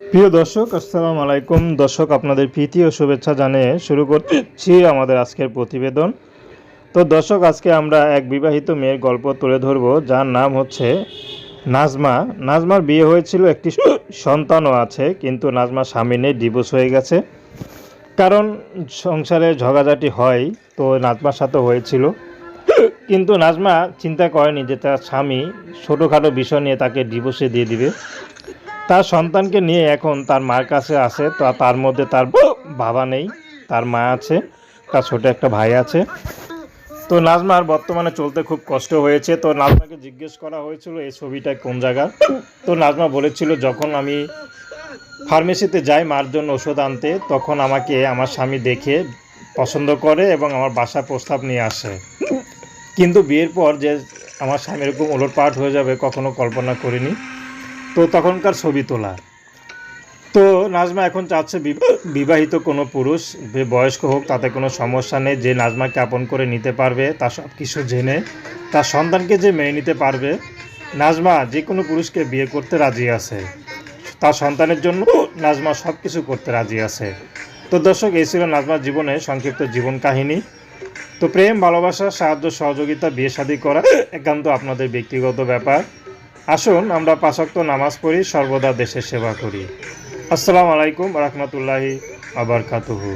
প্রিয় দর্শক, আসসালাম আলাইকুম। দর্শক, আপনাদের প্রীতি ও শুভেচ্ছা জানিয়ে শুরু করছি আমাদের আজকের প্রতিবেদন। তো দর্শক, আজকে আমরা এক বিবাহিত মেয়ের গল্প তুলে ধরব, যার নাম হচ্ছে নাজমা। নাজমার বিয়ে হয়েছিল একটি সন্তানও আছে, কিন্তু নাজমা স্বামী নেই, ডিভোর্স হয়ে গেছে। কারণ সংসারে ঝগাঝাটি হয়, তো নাজমার সাথে হয়েছিল। কিন্তু নাজমা চিন্তা করেনি যে তার স্বামী ছোটোখাটো বিষয় নিয়ে তাকে ডিভোর্সে দিয়ে দিবে। তার সন্তানকে নিয়ে এখন তার মার কাছে আছে, তো তার মধ্যে তার বাবা নেই, তার মা আছে, তার ছোট একটা ভাই আছে। তো নাজমার বর্তমানে চলতে খুব কষ্ট হয়েছে, তো নাজমাকে জিজ্ঞেস করা হয়েছিল এই ছবিটা কোন জায়গার? তো নাজমা বলেছিল, যখন আমি ফার্মেসিতে যাই মার জন্য ওষুধ আনতে, তখন আমাকে আমার স্বামী দেখে পছন্দ করে এবং আমার বাসা প্রস্তাব নিয়ে আসে। কিন্তু বিয়ের পর যে আমার স্বামী এরকম ওলটপাট হয়ে যাবে, কখনো কল্পনা করিনি। তো তখনকার ছবি তোলা। তো নাজমা এখন চাচ্ছে বিবা- বিবাহিত কোনো পুরুষ, যে বয়স্ক হোক, তাতে কোনো সমস্যা নেই, যে নাজমাকে আপন করে নিতে পারবে তার সব কিছু জেনে, তার সন্তানকে যে মেনে নিতে পারবে, নাজমা যে কোনো পুরুষকে বিয়ে করতে রাজি আছে। তার সন্তানের জন্য নাজমা সব কিছু করতে রাজি আছে। তো দর্শক, এই ছিল নাজমার জীবনে সংক্ষিপ্ত জীবন কাহিনী। তো প্রেম, ভালোবাসা, সাহায্য, সহযোগিতা, বিয়ে শাদী করা একান্ত আপনাদের ব্যক্তিগত ব্যাপার। আসুন আমরা পাশক্ত নামাজ পড়ি সর্বদা দেশের সেবা করি। আসসালামু আলাইকুম রহমতুল্লাহি আবরকাতুহু